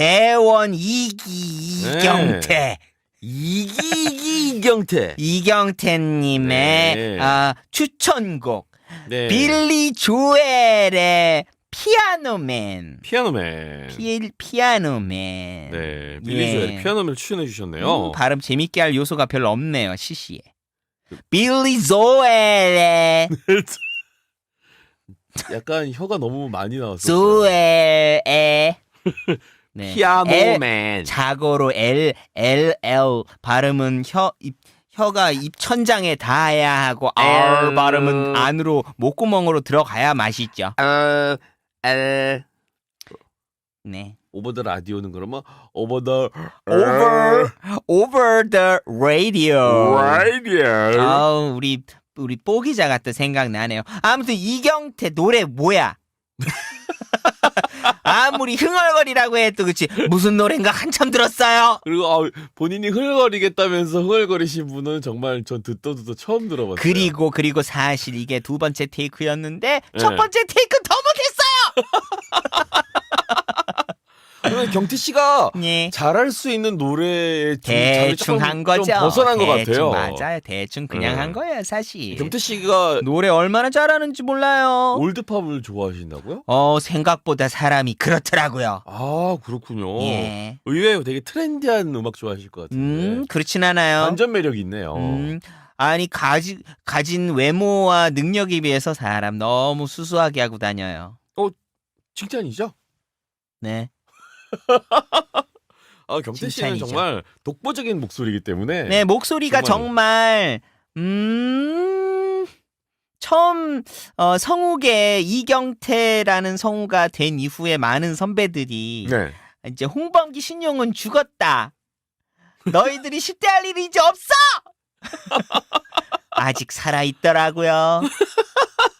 대원 이기 네. 이경태 이기 이경태. 이경태님의 네. 아, 추천곡 네. 빌리 조엘의 피아노맨 피아노맨. 피, 피아노맨 네. 빌리 예. 조엘 피아노맨 추천해 주셨네요. 음, 발음 재밌게 할 요소가 별로 없네요 시시에 빌리 조엘의 약간 혀가 너무 많이 나왔어요. 조엘의 네. 피아노맨. 자고로 L L L 발음은 혀 입, 혀가 입 천장에 닿아야 하고 R L. 발음은 안으로 목구멍으로 들어가야 맛있죠. 어, 에. 네. 오버 더 라디오는 그러면 오버 더 Over over the radio. 라디오. 아우 우리 우리 뽀기자 같다 생각나네요. 아무튼 이경태 노래 뭐야? 아무리 흥얼거리라고 해도 그치 무슨 노래인가 한참 들었어요. 그리고 아, 본인이 흥얼거리겠다면서 흥얼거리신 분은 정말 전 듣도 듣도 처음 들어봤어요. 그리고 그리고 사실 이게 두 번째 테이크였는데 첫 네. 번째 테이크 더 못했어요. 경태 씨가 네. 잘할 수 있는 노래에 좀 대충 한좀 거죠. 벗어난 것 대충 같아요. 맞아요. 대충 그냥 네. 한 거예요, 사실. 경태 씨가 노래 얼마나 잘하는지 몰라요. 올드팝을 좋아하신다고요? 어, 생각보다 사람이 그렇더라고요. 아 그렇군요. 예. 의외로 되게 트렌디한 음악 좋아하실 것 같은데 음, 그렇진 않아요. 완전 매력 있네요. 음, 아니 가지 가진 외모와 능력에 비해서 사람 너무 수수하게 하고 다녀요. 칭찬이죠? 네. 아 경태 씨는 칭찬이죠. 정말 독보적인 목소리이기 때문에 네, 목소리가 정말. 음 처음 어, 성우계 이경태라는 성우가 된 이후에 많은 선배들이 네. 이제 홍범기 신용은 죽었다. 너희들이 10대 할 일이 이제 없어. 아직 살아 있더라고요.